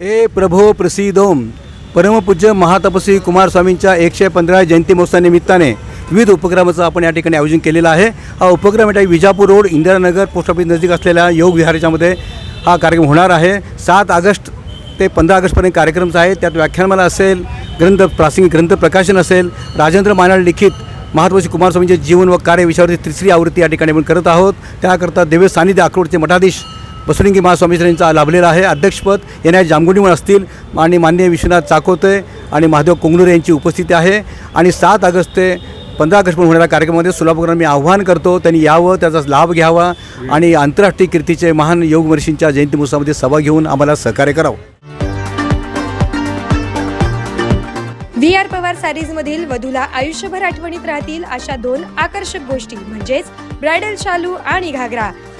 ए प्रभो प्रसिदोम. परमपूज्य महातपस्वी कुमारस्वामींच्या एकशे पंधरा जयंती महोत्सवानिमित्ताने विविध उपक्रमाचं आपण या ठिकाणी आयोजन केलेलं आहे. हा उपक्रम आहे Vijapur road Indiranagar post office नजीक असलेल्या योग विहाराच्यामध्ये हा कार्यक्रम होणार आहे. सात ऑगस्ट ते पंधरा ऑगस्टपर्यंत कार्यक्रमचा आहे. त्यात व्याख्यानमाला असेल ग्रंथ प्रासंगिक ग्रंथ प्रकाशन असेल राजेंद्र मानाळ लिखित महात्माजी कुमारस्वामींचे जीवन व कार्य विषयावरती तिसरी आवृत्ती या ठिकाणी आपण करत आहोत. त्याकरता दिव्य सानिध्य अक्रोडचे मठाधीश बसवलिंगी महास्वामी लाभलेला आहे. अध्यक्षपद येण्या जांभुणीवर असतील आणि माननीय विश्वनाथ चाकोते आणि महादेव कुंगणूर यांची उपस्थिती आहे. आणि सात ऑगस्ट ते पंधरा ऑगस्टपर्यंत होणाऱ्या कार्यक्रमामध्ये सोलापूरकरांना मी आव्हान करतो त्यांनी यावं त्याचा लाभ घ्यावा आणि आंतरराष्ट्रीय कीर्तीचे महान योग महर्षींच्या जयंती महोत्सवामध्ये सभा घेऊन आम्हाला सहकार्य करावं. व्ही आर पवार सॅरीजमधील वधूला आयुष्यभर आठवणीत राहतील अशा दोन आकर्षक गोष्टी म्हणजेच ब्रायडल शालू आणि घागरा.